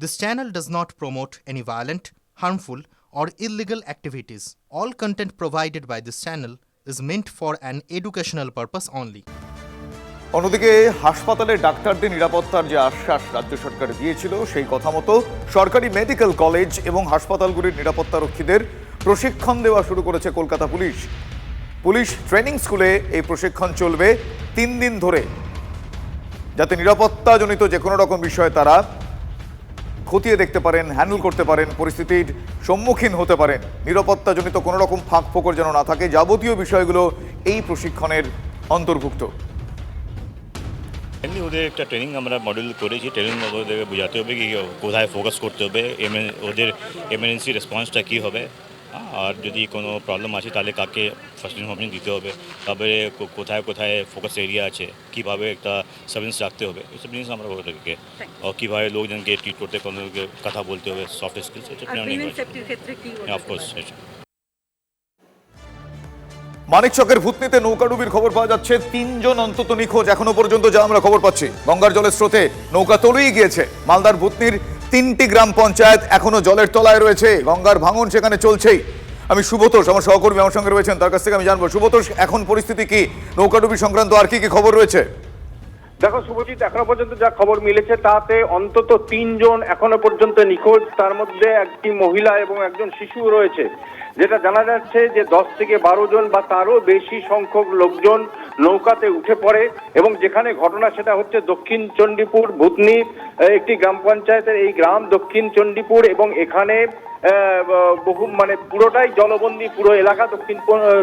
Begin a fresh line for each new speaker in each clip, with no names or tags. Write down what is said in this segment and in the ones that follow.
This channel does not promote any violent, harmful, or illegal activities. All content provided by this channel is meant for an educational purpose only.
অন্যদিকে হাসপাতালে ডাক্তারদের নিরাপত্তার যে আশ্বাস রাজ্য সরকার দিয়েছিল সেই কথা মতো সরকারি মেডিকেল কলেজ এবং হাসপাতালগুলির নিরাপত্তারক্ষীদের প্রশিক্ষণ দেওয়া শুরু করেছে কলকাতা পুলিশ পুলিশ ট্রেনিং স্কুলে এই প্রশিক্ষণ চলবে তিন দিন ধরে যাতে নিরাপত্তাজনিত যে কোনো রকম বিষয়ে তারা খতিয়ে দেখতে পারেন হ্যান্ডেল করতে পারেন, পরিস্থিতির সম্মুখীন হতে পারেন। নিরাপত্তাজনিত কোনো রকম ফাঁক ফোকর যেন না থাকে, যাবতীয় বিষয়গুলো এই প্রশিক্ষণের অন্তর্ভুক্ত।
এমনি ওদের একটা ট্রেনিং আমরা মডেল করেছি ট্রেনিং ওদেরকে বোঝাতে হবে কি, কোথায় ফোকাস করতে হবে এমএন- ওদের এমার্জেন্সি রেসপন্সটা কী হবে। আর যদি কোনো প্রবলেম আছে তাহলে কাকে ফার্স্ট ইনফরমেশন দিতে হবে? তারপরে কোথায় কোথায় ফোকাস এরিয়া আছে? কীভাবে একটা সার্ভিস রাখতে হবে? এইসব জিনিস আমরা ওদেরকে আর কীভাবে লোকজনকে ট্রিট করতে কোনো কথা বলতে হবে? সফট স্কিলস
ক্ষেত্রে
অফকোর্স
মানিকচকের ভূতনিতে নৌকাডুবির খবর পাওয়া যাচ্ছে। তিনজন অন্তত নিখোঁজ এখনও পর্যন্ত যা আমরা খবর পাচ্ছি। গঙ্গার জলের স্রোতে নৌকা তলিয়ে গিয়েছে। মালদার ভূতনির তিনটি গ্রাম পঞ্চায়েত এখনও জলের তলায় রয়েছে। গঙ্গার ভাঙন সেখানে চলছেই। আমি সুবতোষ, আমার সহকর্মী আমার সঙ্গে রয়েছেন, তার কাছ থেকে আমি জানব। সুবতোষ, এখন পরিস্থিতি কি? নৌকাডুবি সংক্রান্ত আর কি কি খবর রয়েছে?
দেখো শুভজিৎ, এখনও পর্যন্ত যা খবর মিলেছে তাতে অন্তত তিনজন এখনও পর্যন্ত নিখোঁজ। তার মধ্যে একটি মহিলা এবং একজন শিশু রয়েছে। যেটা জানা যাচ্ছে যে দশ থেকে বারো জন বা তারও বেশি সংখ্যক লোকজন নৌকাতে উঠে পড়ে এবং যেখানে ঘটনা সেটা হচ্ছে দক্ষিণ চণ্ডীপুর ভূতনি একটি গ্রাম পঞ্চায়েতের এই গ্রাম দক্ষিণ চণ্ডীপুর এবং এখানে বহু মানে পুরোটাই জলবন্দী পুরো এলাকা, দক্ষিণ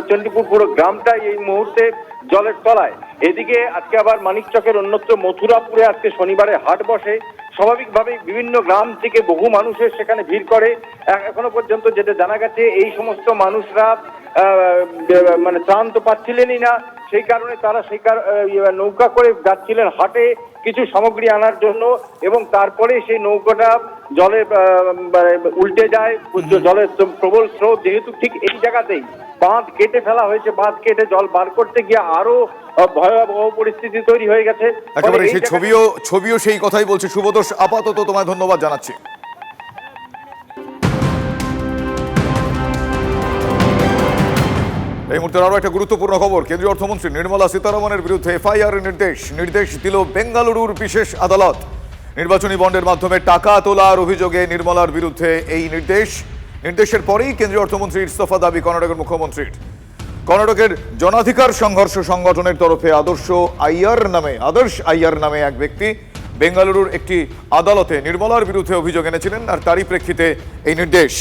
চণ্ডীপুর পুরো গ্রামটাই এই মুহূর্তে জলের তলায়। এদিকে আজকে আবার মানিকচকের অন্যত্র মথুরাপুরে আজকে শনিবারে হাট বসে। স্বাভাবিকভাবেই বিভিন্ন গ্রাম থেকে বহু মানুষের সেখানে ভিড় করে। এখনও পর্যন্ত যেটা জানা গেছে, এই সমস্ত মানুষরা মানে ত্রাণ তো পাচ্ছিলেনই না। সেই কারণে তারা সেই ইয়ে, নৌকা করে যাচ্ছিলেন হাটে কিছু সামগ্রী আনার জন্য এবং তারপরে সেই নৌকাটা জলে মানে উল্টে যায় জলের প্রবল স্রোত যেহেতু ঠিক এই জায়গাতেই বাঁধ কেটে ফেলা হয়েছে বাঁধ কেটে জল বার করতে গিয়ে আরও ভয়াবহ পরিস্থিতি তৈরি হয়ে গেছে।
একেবারে সেই ছবিও ছবিও সেই কথাই বলছে। সুবতোষ আপাতত তোমায় ধন্যবাদ জানাচ্ছি। এই মুহূর্তে আরও একটা গুরুত্বপূর্ণ খবর। কেন্দ্রীয় অর্থমন্ত্রী নির্মলা সীতারামনের বিরুদ্ধে এফআইআর নির্দেশ। নির্দেশ দিল বেঙ্গালুরুর বিশেষ আদালত। নির্বাচনী বন্ডের মাধ্যমে টাকা তোলার অভিযোগে নির্মলার বিরুদ্ধে এই নির্দেশ। নির্দেশের পরেই কেন্দ্রীয় অর্থমন্ত্রীর ইস্তফা দাবি কর্ণাটকের মুখ্যমন্ত্রীর। কর্ণাটকের জনাধিকার সংঘর্ষ সংগঠনের তরফে আদর্শ আইয়ার নামে, আদর্শ আইয়ার নামে এক ব্যক্তি বেঙ্গালুরুর একটি আদালতে নির্মলার বিরুদ্ধে অভিযোগ এনেছিলেন। আর তারই প্রেক্ষিতে এই নির্দেশ।